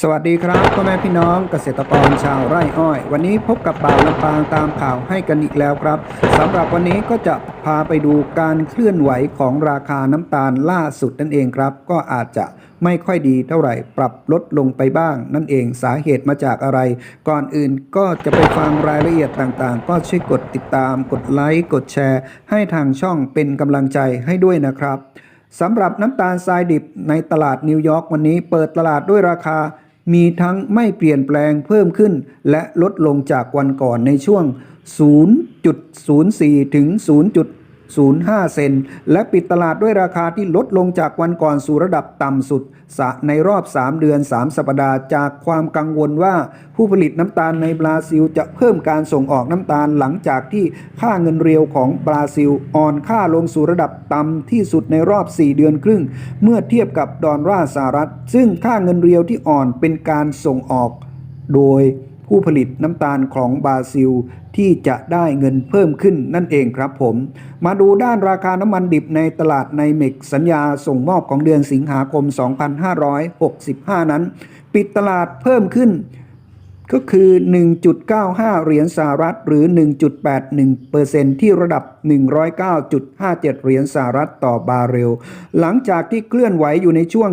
สวัสดีครับพ่อแม่พี่น้องเกษตรกรชาวไร่อ้อย วันนี้พบกับบ่าวลำปางตามข่าวให้กันอีกแล้วครับสำหรับวันนี้ก็จะพาไปดูการเคลื่อนไหวของราคาน้ำตาลล่าสุดนั่นเองครับ ก็อาจจะไม่ค่อยดีเท่าไหร่ปรับลดลงไปบ้าง นั่นเองสาเหตุมาจากอะไร ก่อนอื่นก็จะไปฟังรายละเอียดต่างๆ ก็ช่วยกดติดตาม กดไลค์กดแชร์ ให้ทางช่องเป็นกำลังใจให้ด้วยนะครับสำหรับน้ำตาลทรายดิบในตลาดนิวยอร์กวันนี้เปิดตลาดด้วยราคา มีทั้งไม่เปลี่ยนแปลงเพิ่มขึ้น และลดลงจากวันก่อนในช่วง 0.04 ถึง 0.05 เซนและปิดตลาดด้วยราคาที่ลดลงจากวันก่อนสู่ระดับต่ำสุดสะในรอบ 3 เดือน 3 สัปดาห์จากความกังวลว่าผู้ผลิตน้ำตาลในบราซิล จะเพิ่มการส่งออกน้ำตาลหลังจากที่ค่าเงินเรียวของบราซิล อ่อนค่าลงสู่ระดับต่ำที่สุดในรอบ 4 เดือนครึ่ง เมื่อเทียบกับดอลลาร์สหรัฐ ซึ่งค่าเงินเรียวที่อ่อนเป็นการส่งออก โดย ผู้ผลิตน้ำตาลของบราซิล ที่จะได้เงินเพิ่มขึ้นนั่นเองครับผม มาดูด้านราคาน้ำมันดิบในตลาดในเมกสัญญาส่งมอบของเดือนสิงหาคม 2565 นั้น ปิดตลาดเพิ่มขึ้น ก็คือ 1.95 เหรียญสหรัฐหรือ 1.81%ที่ระดับ 109.57 เหรียญสหรัฐต่อบาร์เรล หลังจากที่เคลื่อนไหวอยู่ในช่วง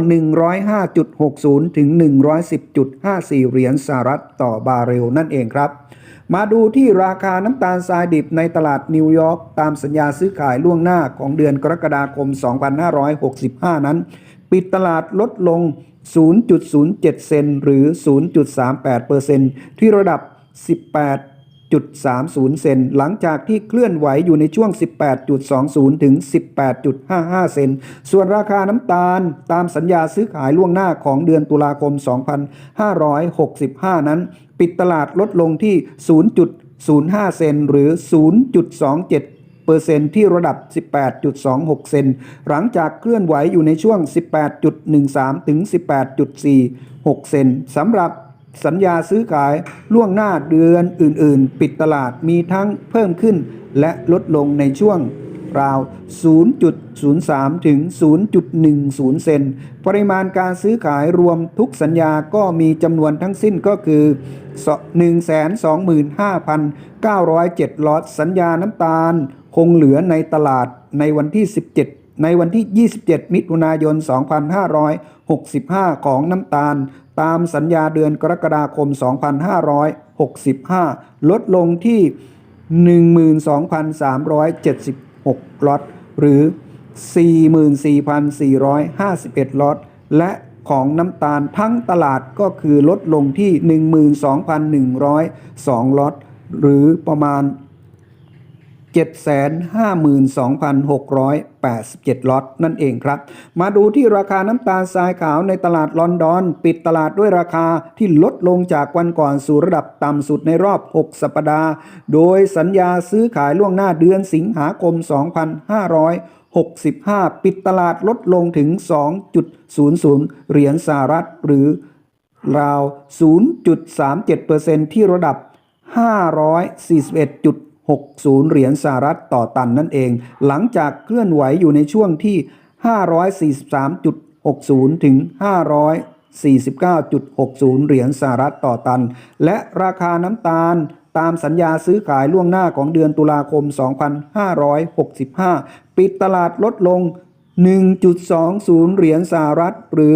105.60 ถึง 110.54 เหรียญสหรัฐต่อบาร์เรลนั่นเองครับ มาดูที่ราคาน้ำตาลทรายดิบในตลาดนิวยอร์กตามสัญญาซื้อขายล่วงหน้าของเดือนกรกฎาคม 2565 นั้น ปิดตลาดลดลง 0.07 เซนหรือ 0.38%ที่ระดับ18.30 เซน หลังจากที่เคลื่อนไหวอยู่ในช่วง 18.20 ถึง 18.55 เซน ส่วนราคาน้ำตาลตามสัญญาซื้อขายล่วงหน้าของเดือนตุลาคม 2565 นั้น ปิดตลาดลดลงที่ 0.05 เซนหรือ 0.27 เปอร์เซ็นต์ที่ระดับ 18.26 เซน หลังจากเคลื่อนไหวอยู่ในช่วง 18.13 ถึง 18.46 เซนสำหรับสัญญาซื้อขายล่วงหน้าเดือนอื่น ๆ ปิดตลาดมีทั้งเพิ่มขึ้นและลดลงในช่วง ราว 0.03 ถึง 0.10 เซน ปริมาณการซื้อขายรวมทุกสัญญาก็มีจำนวนทั้งสิ้นก็คือ 125,907 ล็อตสัญญาน้ำตาล คงเหลือในตลาดในวันที่ 17ในวันที่ 27 มิถุนายน 2565 ของน้ำตาล ตามสัญญาเดือนกรกฎาคม 2565 ลดลงที่ 12,370 6ล็อตหรือ 44,451ล็อตและของน้ำตาลทั้งตลาดก็คือลดลงที่ 12,102ล็อตหรือประมาณ 752,687 ล็อตนั่นเองครับ มาดูที่ราคาน้ำตาลทรายขาวในตลาดลอนดอน ปิดตลาดด้วยราคาที่ลดลงจากวันก่อนสู่ระดับต่ำสุดในรอบ 6 สัปดาห์ โดยสัญญาซื้อขายล่วงหน้าเดือนสิงหาคม 2565 ปิดตลาดลดลงถึง 2.00 เหรียญสหรัฐ หรือราว 0.37%ที่ระดับ 541 60 เหรียญสหรัฐต่อตันนั่นเอง หลังจากเคลื่อนไหวอยู่ในช่วงที่ 543.60 ถึง 549.60 เหรียญสหรัฐต่อตัน และราคาน้ำตาลตามสัญญาซื้อขายล่วงหน้าของเดือนตุลาคม 2565 ปิดตลาดลดลง 1.20 เหรียญสหรัฐหรือ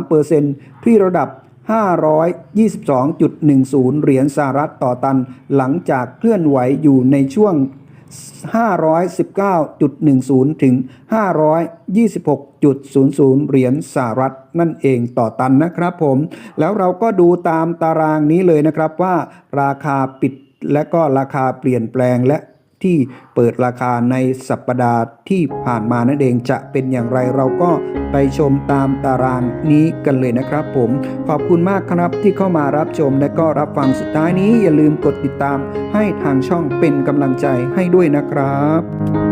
0.23%ที่ระดับ 522.10 เหรียญสหรัฐต่อตัน หลังจากเคลื่อนไหวอยู่ในช่วง 519.10 ถึง 526.00 เหรียญสหรัฐนั่นเองต่อตันนะครับผม แล้วเราก็ดูตามตารางนี้เลยนะครับว่า ราคาปิดและก็ราคาเปลี่ยนแปลงและ ที่เปิดราคาในสัปดาห์ที่ผ่านมานั่นเองจะเป็นอย่างไรเราก็ไปชมตามตารางนี้กันเลยนะครับผม ขอบคุณมากครับที่เข้ามารับชมและก็รับฟังสุดท้ายนี้อย่าลืมกดติดตามให้ทางช่องเป็นกำลังใจให้ด้วยนะครับ